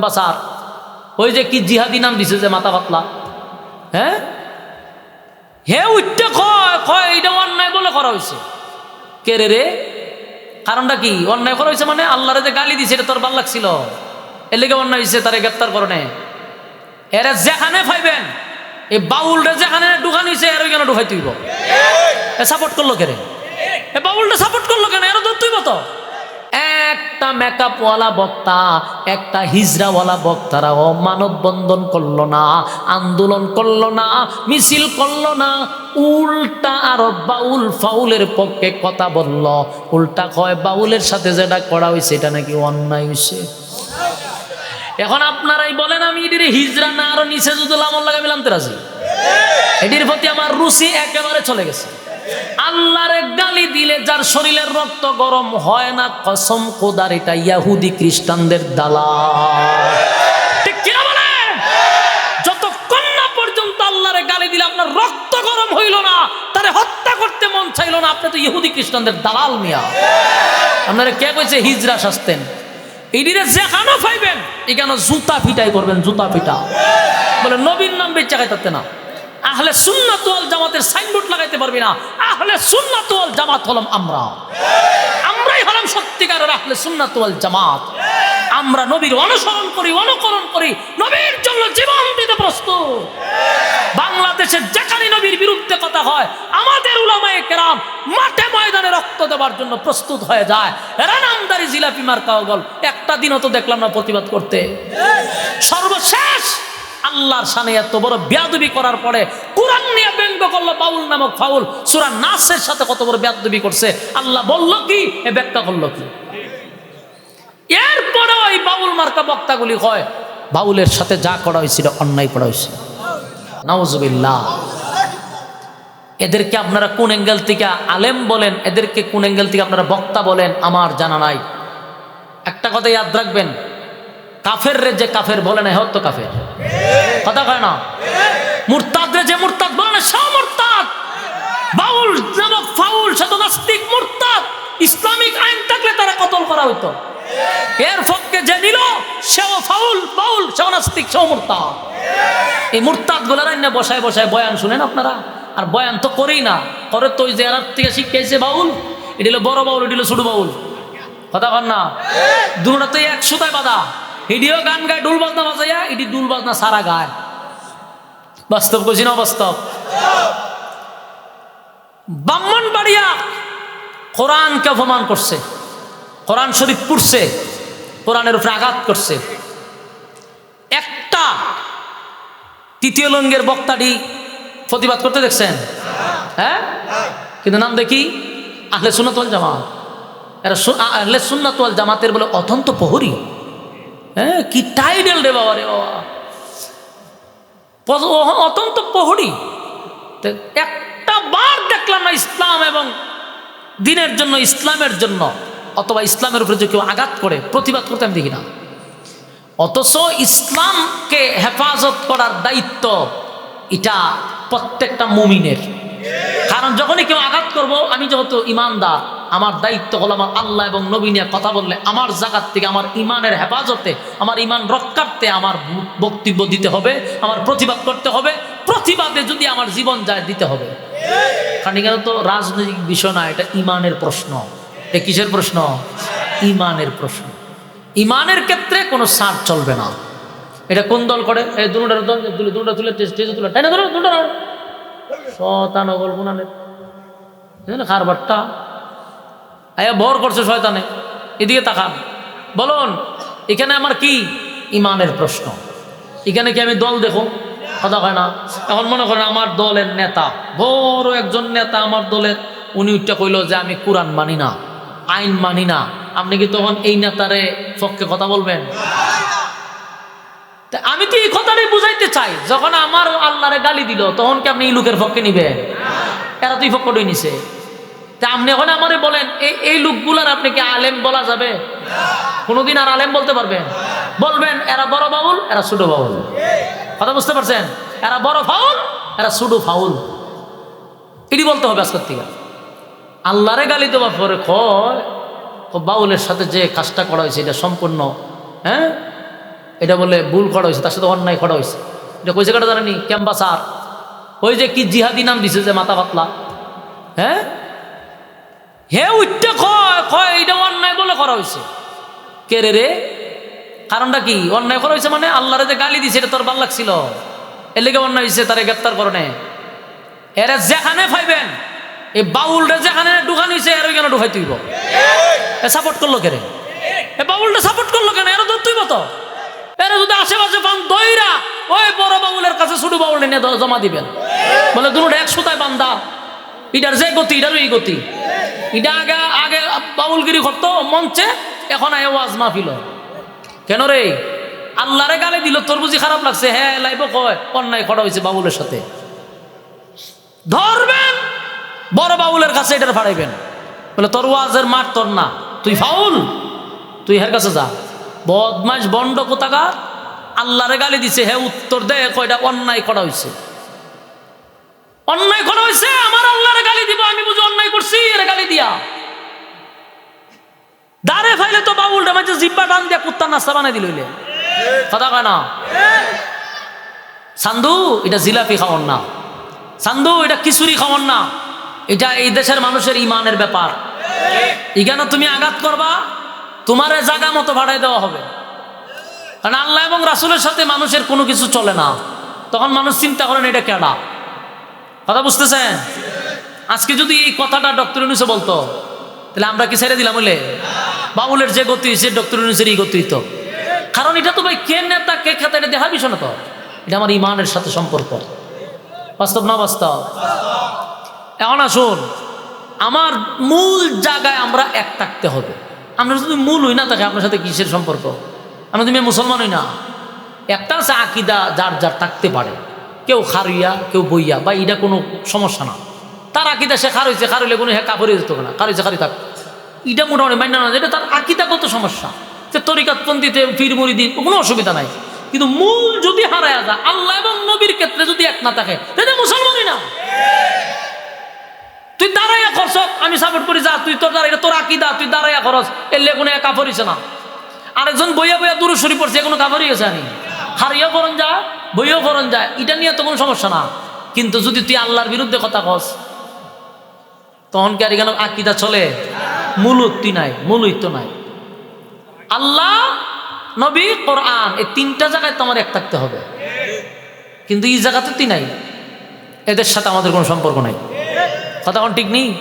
বাসার। ওই যে কি জিহাদি নাম দিছে যে মাথা পাতলা। হ্যাঁ হে উঠতে কয় কয়, এইটা অন্যায় বলে করা হয়েছে কে রে রে? কারণটা কি? অন্যায় করা হয়েছে মানে আল্লাহরে যে গালি দিছে, এটা তোর ভালো লাগছিল? এর লেগে অন্যায় হয়েছে তারে গ্রেপ্তার করনে এরা যেখানে পাইবেন এই বাউলটা যেখানে ঢুকান হয়েছে এর কেন ঢুকাই তুইব এ সাপোর্ট করল কে রে? এ বাউলটা সাপোর্ট করল কেন? এর ধর তুইব তো। একটা মেকআপওয়ালা বক্তা, একটা হিজড়াওয়ালা বক্তারা ও মানববন্ধন করল না, আন্দোলন করল না, মিছিল করল না, উল্টা আরও বাউল ফাউলের পক্ষে কথা বলল। উল্টা কয়, বাউলের সাথে যেটা করা হয়েছে এটা নাকি অন্যায় হয়েছে এখন আপনারাই বলেন, আমি এটির হিজড়া না, আরও নিচে যদি লামল লাগাই মিলাম তেরাজি এটির প্রতি আমার রুচি একেবারে চলে গেছে। আল্লাহরে গালি দিলে যার শরীরের রক্ত গরম হয় না, কসম কোদার এটা ইয়াহুদি খ্রিস্টানদের দালা পর্যন্ত আল্লাহরে গালি দিলে আপনার রক্ত গরম হইল না, তারে হত্যা করতে মন না তো খ্রিস্টানদের দালাল মিয়া। আপনারা কে হিজরা জুতা ফিটাই করবেন, জুতা ফিটা বলে নবীন নাম বেচা খাইতে না। আহলে সুন্নাতুয়াল জামাতের সাইনবোর্ড লাগাইতে পারবি না। আহলে সুন্নাতুয়াল জামাত হলাম আমরা। আমরাই হলাম সত্যিকারের আহলে সুন্নাতুয়াল জামাত। আমরা নবীর অনুসরণ করি, অনুকরণ করি, নবীর জন্য জীবন দিতে প্রস্তুত। বাংলাদেশে যেখানে নবীর বিরুদ্ধে কথা হয়, আমাদের উলামায়ে কেরাম মাঠে ময়দানে রক্ত দেওয়ার জন্য প্রস্তুত হয়ে যায়। এরা নামদারি জিলাপি মার কাগল একটা দিনও তো দেখলাম না প্রতিবাদ করতে। সর্বশেষ আল্লাহর সানে এত বড় বেয়াদবি করার পরে কোরআন নিয়ে ব্যঙ্গ করল বাউল নামক ফাউল। সুরা নাসের সাথে কত বড় বেয়াদবি করছে। আল্লাহ বলল কি, এ ব্যাখ্যা করল কি? এরপরে ওই বাউল মার্কা বক্তাগুলি হয় বাউলের সাথে যা করা হয়েছিল, অন্যায় করা হয়েছিল। নাউজুবিল্লাহ। এদেরকে আপনারা কোন অ্যাঙ্গেল থেকে আলেম বলেন, এদেরকে কোন অ্যাঙ্গেল থেকে আপনারা বক্তা বলেন, আমার জানা নাই। একটা কথা ইয়াদ রাখবেন কাফের রে যে কাফের বলে না হতো কাফের। কথা কয় না? মুরতাদ রে যে মুরতাদ, বলে না সব মুরতাদ। বাউল নামক ফাউল সে তো নাস্তিক মুরতাদ। ইসলামিক আইন থাকলে তারা কতল করা হইতো? এর পক্ষে যে নিল, সেও ফাউল, বাউল, সেও নাস্তিক, সেও মুরতাদ। এই মুরতাদগুলার আইনে বসায় বসায় বয়ান শুনেন আপনারা? আর বয়ান তো করেই না। করে তো ওই এরার থেকে শিখেছে বাউল, এটি হলো বড় বাউল, এটি হলো ছোট বাউল। কথা কন না? দুটা তো এক সুতায় বাঁধা। হিডিও গান গায়, ডুল বাজনা বাজাইয়া এটি ডুল বাজনা সারা গায়। বাস্তব কছি না বাস্তব? ব্রাহ্মণ বাড়িয়া কোরআনকে অপমান করছে, কোরআন শরীফ পড়ছে, কোরআনের উপরে আঘাত করছে। একটা তৃতীয় লঙ্গের বক্তাটি প্রতিবাদ করতে দেখছেন? হ্যাঁ? কিন্তু নাম দেখি আহলে সুন্নাতুল জামাত। এরা আহলে সুন্নাতুল জামাতের বলে অত্যন্ত প্রহরী। হ্যাঁ কি টাইডেল রে বাবা রে বাবা। অত্যন্ত প্রহরী। একটা বার দেখলাম না ইসলাম এবং দিনের জন্য, ইসলামের জন্য, অথবা ইসলামের উপরে যে কেউ আঘাত করে, প্রতিবাদ করতে আমি দেখি না। অথচ ইসলামকে হেফাজত করার দায়িত্ব এটা প্রত্যেকটা মুমিনের। কারণ যখনই কেউ আঘাত করব, আমি যেহেতু ইমানদার আমার দায়িত্ব হলো আমার আল্লাহ এবং নবী নিয়ে কথা বললে, আমার জায়গার থেকে, আমার ইমানের হেফাজতে, আমার ইমান রক্ষার্থে আমার বক্তব্য দিতে হবে, আমার প্রতিবাদ করতে হবে, প্রতিবাদে যদি আমার জীবন যায় দিতে হবে। কারণ এখানে তো রাজনৈতিক বিষয় না, এটা ইমানের প্রশ্ন। এ কিসের প্রশ্ন? ইমানের প্রশ্ন। ইমানের ক্ষেত্রে কোনো সার চলবে না। এটা কোন দল করে? এই তুলে তুলে। দুটা আয়া ভর করছে শয়তানে। এদিকে তাকান। বলুন, এখানে আমার কি ইমানের প্রশ্ন? এখানে কি আমি দল দেখো? কথা হয় না। এখন মনে করেন আমার দলের নেতা, বড় একজন নেতা আমার দলের, উনি উঠটা কইল যে আমি কোরআন মানি না, আইন মানি না। আপনি কি তখন এই নেতারে পক্ষে কথা বলবেন? আমি তো এই কথাটাই বুঝাইতে চাই। যখন আমার আল্লাহরে গালি দিল, তখন কি আপনি এই লোকের পক্ষে নিবেন? এরা তো এই পক্ষটাই নিছে। তা আপনি এখন আমারে বলেন, এই এই লোকগুলার আপনি কি আলেম বলা যাবে? কোনোদিন আর আলেম বলতে পারবেন। বলবেন, এরা বড় বাউল, এরা ছোট বাউল। কথা বুঝতে পারছেন? এরা বড় ফাউল, এরা ছোট ফাউল। এটি বলতে হবে আজকের থেকে। আল্লাহরে গালি দেওয়ার পরে কয় বাউলের সাথে যে কাজটা করা হয়েছে, এটা সম্পূর্ণ হ্যাঁ? এটা বলে ভুল করা হয়েছে, তার সাথে অন্যায় করা হয়েছে। এটা কইছে কাটা জানেনি ক্যাম্পাসার ওই যে কি জিহাদি নাম দিছে যে মাথা পাতলা হ্যাঁ? হে উঠতে কয় কয়, এটা অন্যায় বলে করা হয়েছে। কে রে রে? কারণটা কি? অন্যায় করা হয়েছে মানে আল্লাহরে যে গালি দিছে, এটা তোর ভালো লাগছিল? এর লেগে অন্যায় হয়েছে, তারে গ্রেপ্তার করনে এরা যেখানে পাইবেন এই বাউলটা যেখানে ঢুকান হয়েছে, এর কেন ঢুকাই তুইব এ সাপোর্ট করল কেন এ বাউলটা সাপোর্ট করল কেন? এরা তুইব তো। এরা যদি আশেপাশে পান, দইরা ওই বড় বাউলের কাছে ছোট বাউল নিয়ে জমা দিবেন। বলে দুটো এক সুতায় বান্ধা ইটার যে গতি ইটারও এই গতি। এটা আগে আগে বাউলগিরি করতো, মঞ্চে এখন আয় ওয়াজ মাহফিল কেন রে? আল্লাহরে গালে দিল, তোর বুঝি খারাপ লাগছে? হ্যাঁ লাইব কয়, অন্যায় করা হয়েছে বাবুলের সাথে। ধরবেন, বড় বাবুলের কাছে এটা ফাড়াইবেন। বলে, তোর ওয়াজের মাঠ তোর না, তুই ফাউল? তুই হের কাছে যা। বদমাস বন্ড কোথাকার? আল্লাহরে গালি দিছে হ্যাঁ উত্তর দে, কয়টা অন্যায় করা হয়েছে। অন্যায় করা হয়েছে, আমার আল্লাহরে গালি দিব, আমি বুঝি অন্যায় করছি, এর গালি দিয়া। দাঁড়ে ফাইলে তো বাবুলটা মাঝে জিব্বা টান দিয়া কুত্তার নাস্তা বানাই দিল হইলে। কথা কয় না? সান্দু, এটা জিলাপি খাওয়ান না। সান্দু, এটা কিশোরী খাওয়ান না। এটা এই দেশের মানুষের ইমানের ব্যাপার। এখানে তুমি আঘাত করবা, তোমার জায়গা মতো ভাড়াই দেওয়া হবে। কারণ আল্লাহ এবং রাসুলের সাথে মানুষের কোনো কিছু চলে না। তখন মানুষ চিন্তা করেন, এটা কেডা? কথা বুঝতেছেন? আজকে যদি এই কথাটা ডক্টর ইউনুসে বলতো, তাহলে আমরা কি ছেড়ে দিলাম বলে? বাবুলের যে গতি, সে ডক্টর ইউনুসের এই গতি হইতো। কারণ এটা তো ভাই, কে নেতা, কে খেতে, এটা দেখা বিষয় না তো। এটা আমার ইমানের সাথে সম্পর্ক। বাস্তব না বাস্তব? এখন আসুন, আমার মূল জায়গায় আমরা এক থাকতে হবে। আমরা যদি মূল হই না থাকে আপনার সাথে কিসের সম্পর্ক? আমরা তুমি মুসলমান হই না, একটা আছে আকিদা যার যার থাকতে পারে। কেউ খারুইয়া, কেউ বইয়া, বা এটা কোনো সমস্যা না। তার আকিদা সে খার হয়েছে খার কোনো হ্যাঁ কাপড়ে যেত না খার হয়েছে খারি থাক। এটা মোটামুটি মান্য না, এটা তার আকিদাগত সমস্যা। যে তরিকাতপন্থীতে ফির মুরিদি, কোনো অসুবিধা নাই। কিন্তু মূল যদি হারায় যায়, আল্লাহ এবং নবীর ক্ষেত্রে যদি এক না থাকে, তাহলে মুসলমানই না। তুই দাঁড়াইয়া খরচ আমি সাপোর্ট করি, যা, তুই তোর দাঁড়াই তোর আকিদা, তুই দাঁড়াইয়া খরচ এলে কোনো একা পড়িছে না। আরেকজন বইয়া বইয়া দূরে সরি পড়ছে কোনো কাপড়ই গেছে আমি হারিয়েও করন যা। বইও করন যায়, এটা নিয়ে তো কোনো সমস্যা না। কিন্তু যদি তুই আল্লাহর বিরুদ্ধে কথা কস, তখন কি আর এখানে আকিদা চলে? মূল উক্তি নাই মূল নাই। আল্লাহ, নবী, কোরআন, এই তিনটা জায়গায় তোমার এক থাকতে হবে। কিন্তু এই জায়গাতে তুই নাই। এদের সাথে আমাদের কোনো সম্পর্ক নাই। কথা ঠিক নেই?